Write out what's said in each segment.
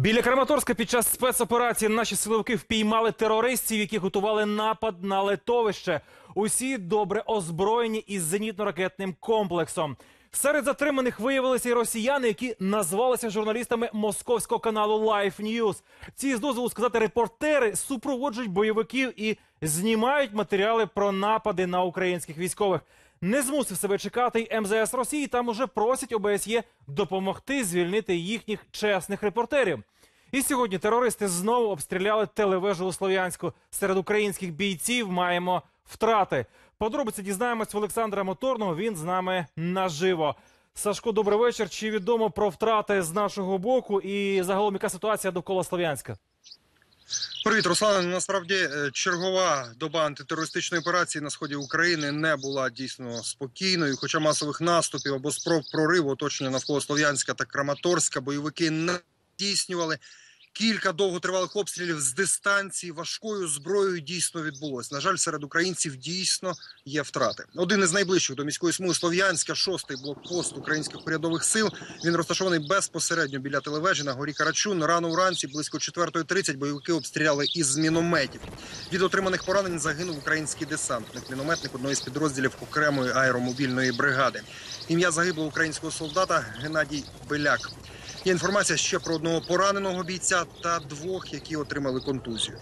Біля Краматорська під час спецоперації наші силовики впіймали терористів, які готували напад на летовище. Усі добре озброєні із зенітно-ракетним комплексом. Серед затриманих виявилися й росіяни, які назвалися журналістами московського каналу Life News. Ці з дозволу сказати репортери супроводжують бойовиків і знімають матеріали про напади на українських військових. Не змусив себе чекати й МЗС Росії. Там уже просять ОБСЄ допомогти звільнити їхніх чесних репортерів. І сьогодні терористи знову обстріляли телевежу у Слов'янську. Серед українських бійців маємо втрати. Подробиці дізнаємось в Олександра Моторного. Він з нами наживо. Сашко, добрий вечір. Чи відомо про втрати з нашого боку і загалом яка ситуація довкола Слов'янська? Привіт, Руслане. Насправді е, чергова доба антитерористичної операції на сході України не була дійсно спокійною. Хоча масових наступів або спроб прориву оточення навколо Слов'янська та Краматорська бойовики не здійснювали. Кілька довготривалих обстрілів з дистанції важкою зброєю дійсно відбулось. На жаль, серед українців дійсно є втрати. Один із найближчих до міської смуги Слов'янська, шостий блокпост українських урядових сил. Він розташований безпосередньо біля телевежі на горі Карачун. Рано вранці, близько 4.30 бойовики обстріляли із мінометів. Від отриманих поранень загинув український десантник, мінометник одної з підрозділів окремої аеромобільної бригади. Ім'я загиблого українського солдата Геннадій Беляк. Є інформація ще про одного пораненого бійця та двох, які отримали контузію.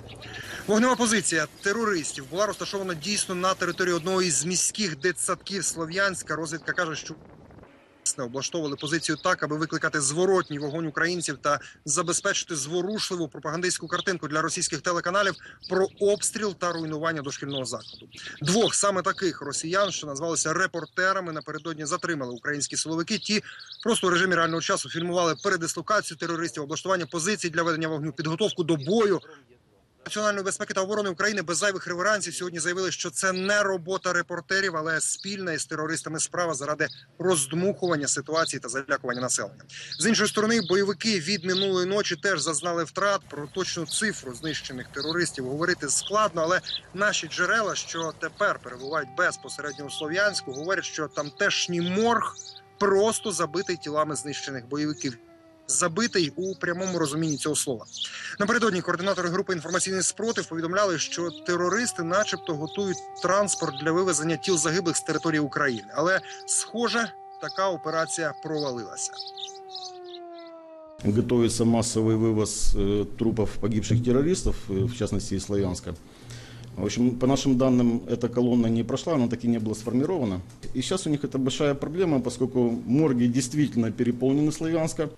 Вогнева позиція терористів була розташована дійсно на території одного із міських дитсадків Слов'янська. Розвідка каже, що власне, облаштовували позицію так, аби викликати зворотній вогонь українців та забезпечити зворушливу пропагандистську картинку для російських телеканалів про обстріл та руйнування дошкільного закладу. Двох саме таких росіян, що назвалися репортерами, напередодні затримали українські силовики. Ті просто в режимі реального часу фільмували передислокацію терористів, облаштування позицій для ведення вогню, підготовку до бою. Національної безпеки та оборони України без зайвих реверансів сьогодні заявили, що це не робота репортерів, але спільна із терористами справа заради роздмухування ситуації та залякування населення. З іншої сторони, бойовики від минулої ночі теж зазнали втрат. Про точну цифру знищених терористів говорити складно, але наші джерела, що тепер перебувають безпосередньо у Слов'янську, говорять, що тамтешній морг просто забитий тілами знищених бойовиків Забитий у прямому розумінні цього слова. Напередодні координатори групи інформаційний спротив повідомляли, що терористи, начебто, готують транспорт для вивезення тіл загиблих з території України. Але, схоже, така операція провалилася. Готовится массовый вывоз э, трупов погибших террористов, э, в частности из Славянска. В общем, по нашим данным, эта колонна не прошла, она так и не была сформирована. И сейчас у них это большая проблема, поскольку морги действительно переполнены Славянска.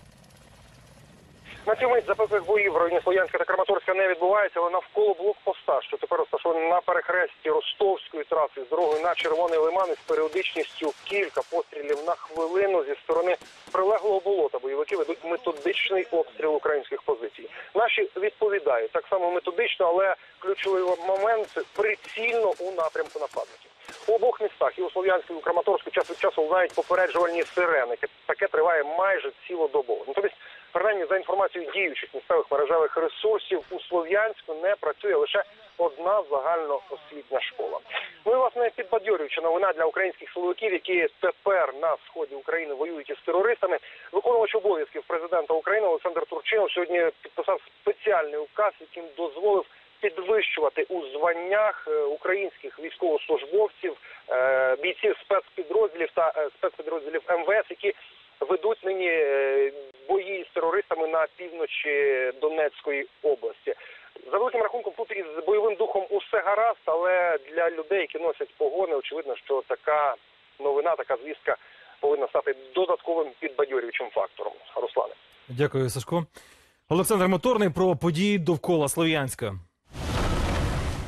На цю мить запеклих боїв в районі Слов'янська та Краматорська не відбувається, але навколо блокпоста, що тепер розташований на перехресті Ростовської траси з дорогою на Червоний Лиман із періодичністю кілька пострілів на хвилину зі сторони прилеглого болота. Бойовики ведуть методичний обстріл українських позицій. Наші відповідають так само методично, але ключовий момент прицільно у напрямку нападників. У обох містах і у Слов'янську, і у Краматорську час від часу лунають попереджувальні сирени. Таке триває майже цілодобово. Натомість, принаймні, за інформацією діючих місцевих мережевих ресурсів, у Слов'янську не працює лише одна загальноосвітня школа. Ну і власне підбадьорююча новина для українських силовиків, які тепер на сході України воюють із терористами. Виконувач обов'язків президента України Олександр Турчинов сьогодні підписав спеціальний указ, яким дозволив підвищувати у званнях е, українських військовослужбовців, е, бійців спецпідрозділів та е, спецпідрозділів МВС, які ведуть нині бої з терористами на півночі Донецької області. За великим рахунком, тут із бойовим духом усе гаразд, але для людей, які носять погони, очевидно, що така новина, така звістка повинна стати додатковим підбадьорюючим фактором. Руслане. Дякую, Сашко. Олександр Моторний про події довкола Слов'янська.